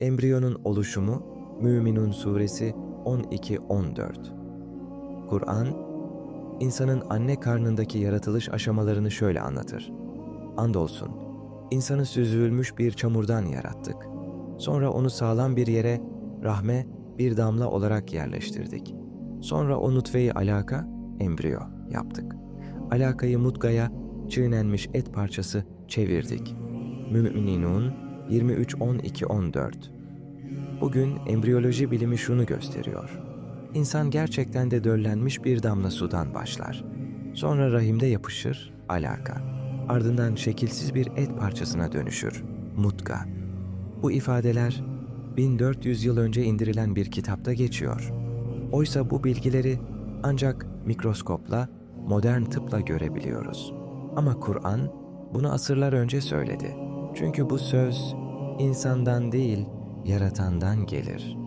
Embriyonun oluşumu Müminun suresi 12-14. Kur'an, insanın anne karnındaki yaratılış aşamalarını şöyle anlatır. Andolsun, insanı süzülmüş bir çamurdan yarattık. Sonra onu sağlam bir yere, rahme, bir damla olarak yerleştirdik. Sonra o nutfeyi alaka, embriyo yaptık. Alakayı mutgaya, çiğnenmiş et parçası çevirdik. Müminun 23-12-14 Bugün embriyoloji bilimi şunu gösteriyor. İnsan gerçekten de döllenmiş bir damla sudan başlar. Sonra rahimde yapışır, alaka. Ardından şekilsiz bir et parçasına dönüşür, mutka. Bu ifadeler 1400 yıl önce indirilen bir kitapta geçiyor. Oysa bu bilgileri ancak mikroskopla, modern tıpla görebiliyoruz. Ama Kur'an bunu asırlar önce söyledi. Çünkü bu söz insandan değil, yaratandan gelir.''